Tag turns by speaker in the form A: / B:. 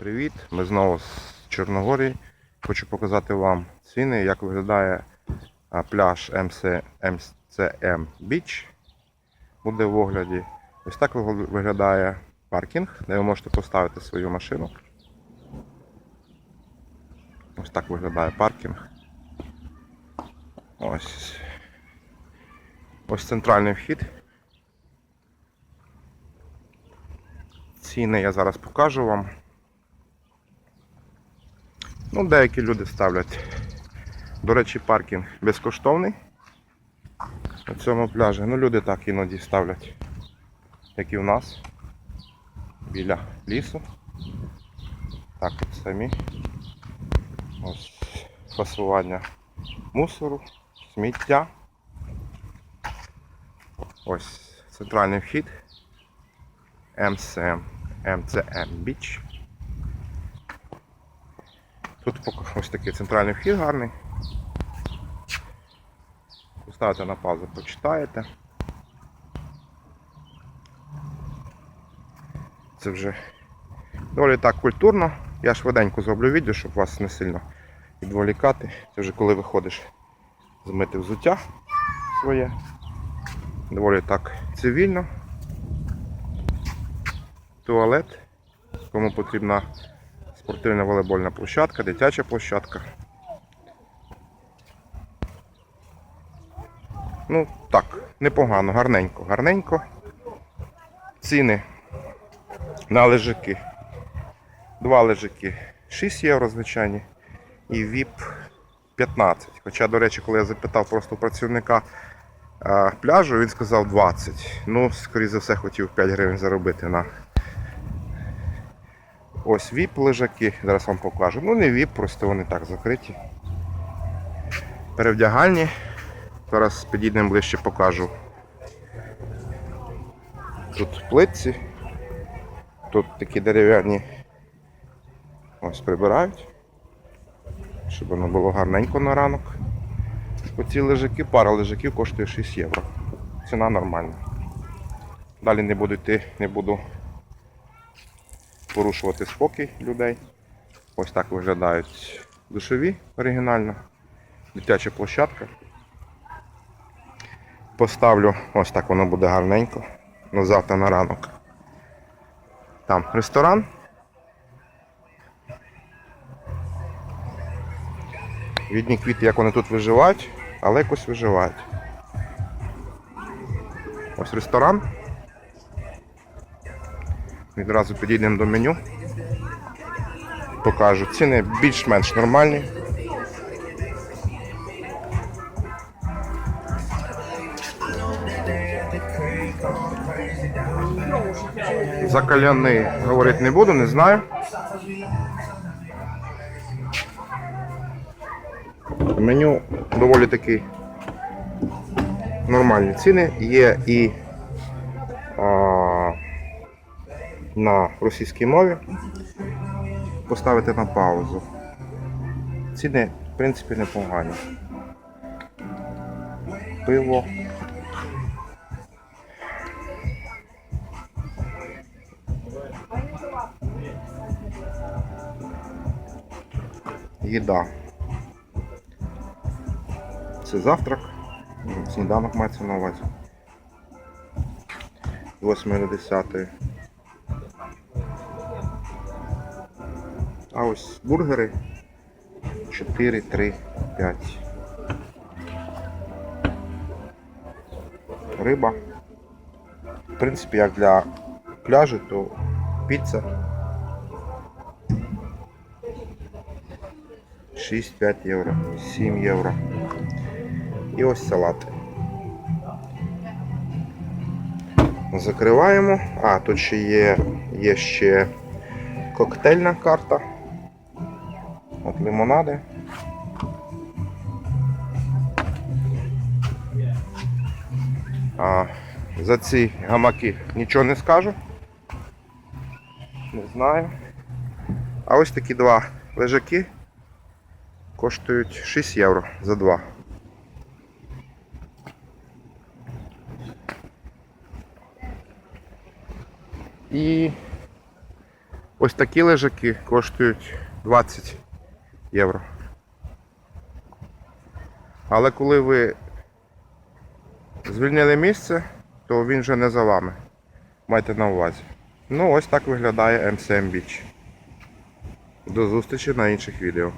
A: Привіт! Ми знову з Чорногорії. Хочу показати вам ціни, як виглядає пляж МС, МЦМ Beach. Буде в огляді. Ось так виглядає паркінг, де ви можете поставити свою машину. Ось так виглядає паркінг. Ось. Ось центральний вхід. Ціни я зараз покажу вам. Ну, деякі люди ставлять. До речі, паркінг безкоштовний на цьому пляжі. Ну, люди так іноді ставлять, як і в нас, біля лісу. Так от самі. Ось фасування мусору, сміття. Ось центральний вхід. МСМ, МЦМ Біч. Тут ось такий центральний вхід гарний. Поставите на паузу, почитаєте. Це вже доволі так культурно. Я швиденько зроблю відео, щоб вас не сильно відволікати. Це вже коли виходиш змити взуття своє. Доволі так цивільно. Туалет. Кому потрібна спортивна волейбольна площадка, дитяча площадка. Ну, так, непогано, гарненько, гарненько. Ціни на лежаки. Два лежаки 6 євро, звичайні, і VIP 15. Хоча, до речі, коли я запитав просто працівника а, пляжу, він сказав 20. Ну, скоріше за все, хотів 5 гривень заробити на Ось віп лежаки, зараз вам покажу. Ну не віп, просто вони так закриті. Перевдягальні. Зараз підійдемо ближче покажу. Тут плитці. Тут такі дерев'яні ось прибирають. Щоб воно було гарненько на ранок. Оці лежаки, пара лежаків коштує 6 євро. Ціна нормальна. Далі не буду йти, не буду порушувати спокій людей. Ось так виглядають душові оригінально. Дитяча площадка. Поставлю, ось так воно буде гарненько. Ну, завтра на ранок. Там ресторан. Відні квіти, як вони тут виживають, але якось виживають. Ось ресторан. Відразу підійдемо до меню. Покажу. Ціни більш-менш нормальні. За кальяни говорити не буду, не знаю. Меню доволі таки нормальні ціни. Є і на російській мові. Поставити на паузу. Ціни, в принципі, непогані. Пиво. Їда. Це завтрак. Сніданок мається на увазі. 8 до 10. А ось бургери 4, 3, 5. Риба. В принципі, як для пляжу, то піца 6-5 євро, 7 євро. І ось салати. Закриваємо. А, тут ще є, є ще коктейльна карта. От лимонади. А, за ці гамаки нічого не скажу. Не знаю. А ось такі два лежаки коштують 6 євро за два. І Ось такі лежаки коштують 20 євро. Але коли ви звільнили місце, то він вже не за вами. Майте на увазі. Ну, ось так виглядає MCM Beach. До зустрічі на інших відео.